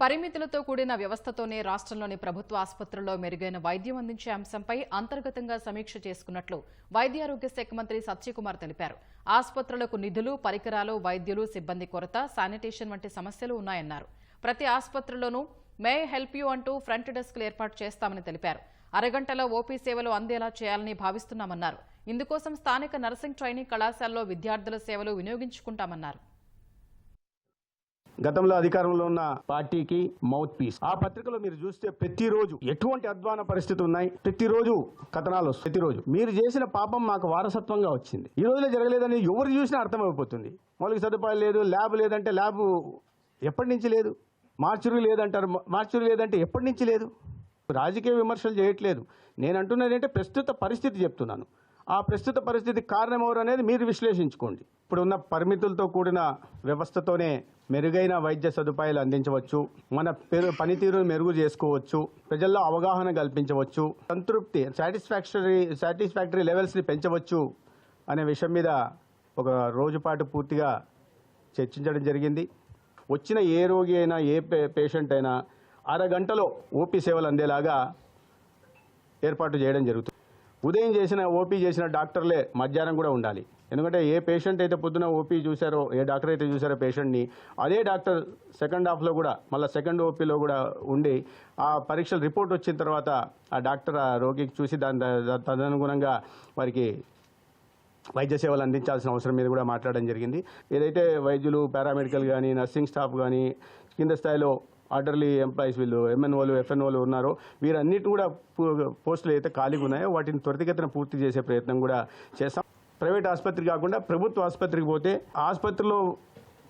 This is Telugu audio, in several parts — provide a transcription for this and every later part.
పరిమితులతో కూడిన వ్యవస్థతోనే రాష్ట్రంలోని ప్రభుత్వ ఆసుపత్రుల్లో మెరుగైన వైద్యం అందించే అంశంపై అంతర్గతంగా సమీక్ష చేసుకున్నట్లు వైద్యారోగ్య శాఖ మంత్రి సత్యకుమార్ తెలిపారు. ఆసుపత్రులకు నిధులు పరికరాలు వైద్యులు సిబ్బంది కొరత శానిటేషన్ వంటి సమస్యలు ఉన్నాయన్నారు. ప్రతి ఆసుపత్రిలోనూ మే హెల్ప్ యూ అంటూ ఫ్రంట్ డెస్క్లు ఏర్పాటు చేస్తామని తెలిపారు. అరగంటలో ఓపీ సేవలు అందేలా చేయాలని భావిస్తున్నామన్నారు. ఇందుకోసం స్థానిక నర్సింగ్ ట్రైనింగ్ కళాశాలలో విద్యార్థుల సేవలు వినియోగించుకుంటామన్నారు. గతంలో అధికారంలో ఉన్న పార్టీకి మౌత్ పీస్ ఆ పత్రికలో మీరు చూస్తే ప్రతిరోజు ఎటువంటి అధ్వాన పరిస్థితి ఉన్నాయి? ప్రతిరోజు కథనాలు వస్తాయి. ప్రతిరోజు. మీరు చేసిన పాపం మాకు వారసత్వంగా వచ్చింది. ఈ రోజులో జరగలేదని ఎవరు చూసినా అర్థమైపోతుంది. మౌలిక సదుపాయాలు లేదు ల్యాబ్ లేదంటే ల్యాబ్ ఎప్పటి నుంచి లేదు? మార్చురీ లేదంటారు. మార్చురీ లేదంటే ఎప్పటి నుంచి లేదు? రాజకీయ విమర్శలు చేయట్లేదు. నేను అంటున్నది అంటే ప్రస్తుత పరిస్థితి చెప్తున్నాను. ఆ ప్రస్తుత పరిస్థితి కారణం ఎవరు అనేది మీరు విశ్లేషించుకోండి. ఇప్పుడు ఉన్న పరిమితులతో కూడిన వ్యవస్థతోనే మెరుగైన వైద్య సదుపాయాలు అందించవచ్చు. మన పేరు పనితీరును మెరుగు చేసుకోవచ్చు. ప్రజల్లో అవగాహన కల్పించవచ్చు. సంతృప్తి సాటిస్ఫాక్షరీ సాటిస్ఫాక్టరీ లెవెల్స్ని పెంచవచ్చు అనే విషయం మీద ఒక రోజుపాటు పూర్తిగా చర్చించడం జరిగింది. వచ్చిన ఏ రోగి అయినా ఏ పేషెంట్ అయినా అరగంటలో ఓపీ సేవలు అందేలాగా ఏర్పాటు చేయడం జరుగుతుంది. ఉదయం చేసిన ఓపీ చేసిన డాక్టర్లే మధ్యాహ్నం కూడా ఉండాలి. ఎందుకంటే ఏ పేషెంట్ అయితే పొద్దున ఓపీ చూశారో ఏ డాక్టర్ అయితే చూశారో పేషెంట్ని అదే డాక్టర్ సెకండ్ హాఫ్లో కూడా మళ్ళీ సెకండ్ ఓపీలో కూడా ఉండి ఆ పరీక్షల రిపోర్ట్ వచ్చిన తర్వాత ఆ డాక్టర్ ఆ రోగికి చూసి దాని తదనుగుణంగా వారికి వైద్య సేవలు అందించాల్సిన అవసరం మీద కూడా మాట్లాడడం జరిగింది. ఏదైతే వైద్యులు పారామెడికల్ కానీ నర్సింగ్ స్టాఫ్ కానీ కింద స్థాయిలో ఆర్డర్లీ ఎంప్లాయీస్ వీళ్ళు ఎంఎన్ఓలు ఎఫ్ఎన్ఓలు ఉన్నారో వీరన్నిటిని కూడా పో- పోస్టులు అయితే ఖాళీగా ఉన్నాయో వాటిని త్వరితగతిన పూర్తి చేసే ప్రయత్నం కూడా చేస్తాం. ప్రైవేట్ ఆసుపత్రి కాకుండా ప్రభుత్వ ఆసుపత్రికి పోతే ఆసుపత్రిలో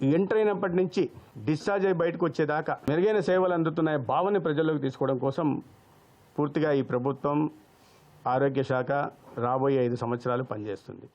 ఎంటర్ అయినప్పటి నుంచి డిశ్చార్జ్ అయి బయటకు వచ్చేదాకా మెరుగైన సేవలు అందుతున్నాయి భావన ప్రజల్లోకి తీసుకోవడం కోసం పూర్తిగా ఈ ప్రభుత్వం ఆరోగ్య శాఖ రాబోయే ఐదు సంవత్సరాలు పనిచేస్తుంది.